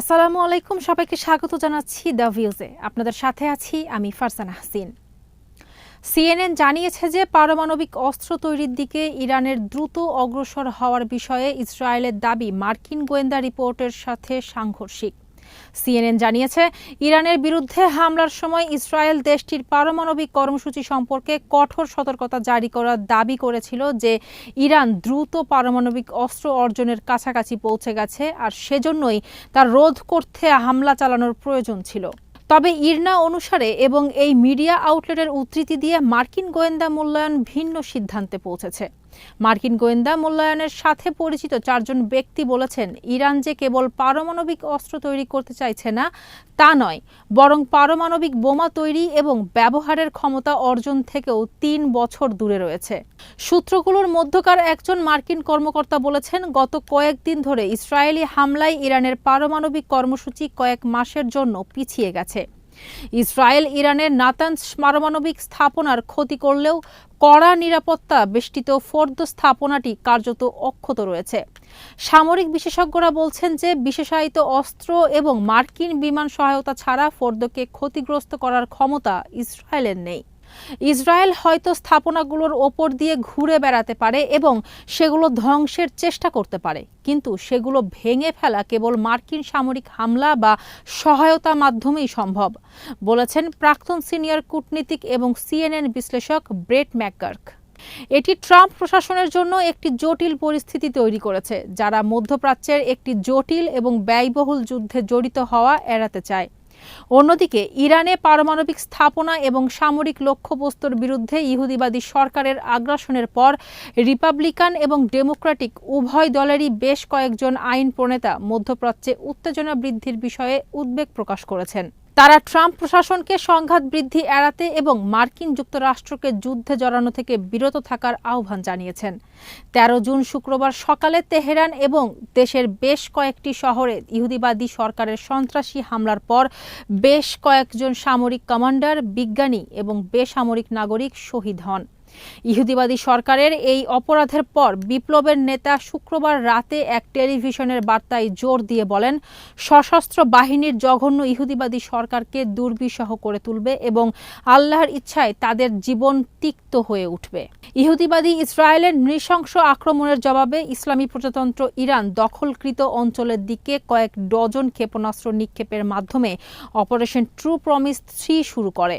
আসসালামু আলাইকুম, সবাইকে স্বাগত জানাচ্ছি দ্য ভিউজে। আপনাদের সাথে আছি আমি ফারসানা হাসিন। সিএনএন জানিয়েছে যে পারমাণবিক অস্ত্র তৈরির দিকে ইরানের দ্রুত অগ্রসর হওয়ার বিষয়ে ইসরায়েলের দাবি মার্কিন গোয়েন্দা রিপোর্টের সাথে সাংঘর্ষিক। সিএনএন জানিয়েছে, ইরানের বিরুদ্ধে হামলার সময় ইসরায়েল দেশটির পারমাণবিক কর্মসূচি সম্পর্কে কঠোর সতর্কতা জারি করার দাবি করেছিল যে ইরান দ্রুত পারমাণবিক অস্ত্র অর্জনের কাছাকাছি পৌঁছে গেছে আর সেজন্যই তার রোধ করতে হামলা চালানোর প্রয়োজন ছিল। তবে ইরনা অনুসারে এবং এই মিডিয়া আউটলেটের উদ্ধৃতি দিয়ে মার্কিন গোয়েন্দা মূল্যায়ন ভিন্ন সিদ্ধান্তে পৌঁছেছে। মার্কিন গোয়েন্দা মূল্যায়নের সাথে পরিচিত চারজন ব্যক্তি বলেছেন, ইরান যে কেবল পারমাণবিক অস্ত্র তৈরি করতে চাইছে না, তা নয়, বরং পারমাণবিক বোমা তৈরি এবং ব্যবহারের ক্ষমতা অর্জন থেকেও তিন বছর দূরে রয়েছে। সূত্রগুলোর মধ্যকার একজন মার্কিন কর্মকর্তা বলেছেন, গত কয়েকদিন ধরে ইসরায়েলি হামলায় ইরানের পারমাণবিক কর্মসূচি কয়েক মাসের জন্য পিছিয়ে গেছে। ইসরায়েল ইরানের নাতানস পারমাণবিক স্থাপনার ক্ষতি করলেও কড়া নিরাপত্তা বেষ্টিত ফোর্দ স্থাপনাটি কার্যত অক্ষত রয়েছে। সামরিক বিশেষজ্ঞরা বলছেন যে বিশেষায়িত অস্ত্র এবং মার্কিন বিমান সহায়তা ছাড়া ফোর্দকে ক্ষতিগ্রস্ত করার ক্ষমতা ইসরায়েলের নেই। ইসরায়েল হয়তো স্থাপনাগুলোর ওপর দিয়ে ঘুরে বেড়াতে পারে এবং সেগুলো ধ্বংসের চেষ্টা করতে পারে। কিন্তু সেগুলো ভেঙে ফেলা কেবল মার্কিন সামরিক হামলা বা সহায়তা মাধ্যমেই সম্ভব, বলেছেন প্রাক্তন সিনিয়র কূটনীতিক এবং সিএনএন বিশ্লেষক ব্রেট ম্যাকগার্ক। এটি ট্রাম্প প্রশাসনের জন্য একটি জটিল পরিস্থিতি তৈরি করেছে, যারা মধ্যপ্রাচ্যের একটি জটিল এবং ব্যয়বহুল যুদ্ধে জড়িত হওয়া এড়াতে চায়। অন্যদিকে, ইরানে পারমাণবিক স্থাপনা এবং সামরিক লক্ষ্যবস্তুর বিরুদ্ধে ইহুদিবাদী সরকারের আগ্রাসনের পর রিপাবলিকান এবং ডেমোক্রেটিক উভয় দলেরই বেশ কয়েকজন আইন প্রণেতা মধ্যপ্রাচ্যে উত্তেজনা বৃদ্ধির বিষয়ে উদ্বেগ প্রকাশ করেছেন। তারা ট্রাম্প প্রশাসনকে সংঘাত বৃদ্ধি এড়াতে এবং মার্কিন যুক্তরাষ্ট্রকে যুদ্ধে জড়ানো থেকে বিরত থাকার আহ্বান জানিয়েছেন। তেরো জুন শুক্রবার সকালে তেহরান এবং দেশের বেশ কয়েকটি শহরে ইহুদিবাদী সরকারের সন্ত্রাসী হামলার পর বেশ কয়েকজন সামরিক কমান্ডার, বিজ্ঞানী এবং বেসামরিক নাগরিক শহীদ হন। ইহুদিবাদী সরকারের এই অপরাধের পর বিপ্লবের নেতা শুক্রবার রাতে এক টেলিভিশনের বার্তায় জোর দিয়ে বলেন, সশস্ত্র বাহিনীর জঘন্য ইহুদিবাদী সরকারকে দুর্বিষহ করে তুলবে এবং আল্লাহর ইচ্ছায় তাদের জীবন তিক্ত হয়ে উঠবে। ইহুদিবাদী ইসরায়েলের নৃশংস আক্রমণের জবাবে ইসলামী প্রজাতন্ত্র ইরান দখলকৃত অঞ্চলের দিকে কয়েক ডজন ক্ষেপণাস্ত্র নিক্ষেপের মাধ্যমে অপারেশন ট্রু প্রমিস থ্রি শুরু করে।